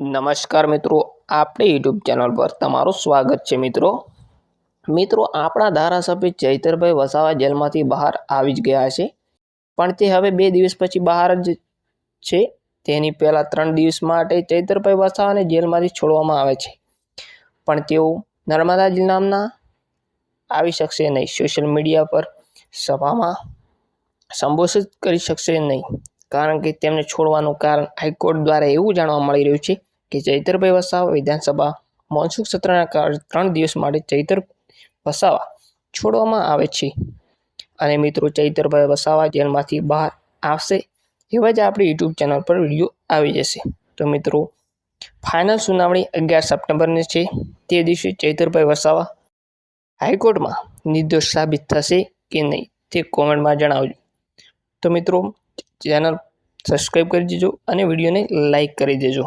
નમસ્કાર મિત્રો, આપણી યુટ્યુબ ચેનલ પર તમારું સ્વાગત છે મિત્રો. મિત્રો, આપણા ધારાસભ્ય ચૈતરભાઈ વસાવા જેલમાંથી બહાર આવી જ ગયા છે. પણ તે હવે બે દિવસ પછી બહાર જ છે. તેની પહેલાં ત્રણ દિવસ માટે ચૈતરભાઈ વસાવાને જેલમાંથી છોડવામાં આવે છે. પણ તેઓ નર્મદા જિલ્લામાં આવી શકશે નહીં. સોશિયલ મીડિયા પર સભામાં સંબોધિત કરી શકશે નહીં. કારણ કે તેમને છોડવાનું કારણ હાઈકોર્ટ દ્વારા એવું જાણવા મળી રહ્યું છે કે ચૈતરભાઈ વસાવા વિધાનસભા મોનસૂન સત્રના ત્રણ દિવસ માટે ચૈતર વસાવા છોડવામાં આવે છે. અને મિત્રો, ચૈતરભાઈ વસાવા જેલમાંથી બહાર આવશે એવા જ આપણી યુટ્યુબ ચેનલ પર વીડિયો આવી જશે. તો મિત્રો, ફાઇનલ સુનાવણી અગિયાર સપ્ટેમ્બરની છે. તે દિવસે ચૈતરભાઈ વસાવા હાઈકોર્ટમાં નિર્દોષ સાબિત થશે કે નહીં તે કોમેન્ટમાં જણાવજો. તો મિત્રો ચેનલ સબસ્ક્રાઈબ કરી દેજો અને વિડીયોને લાઈક કરી દેજો.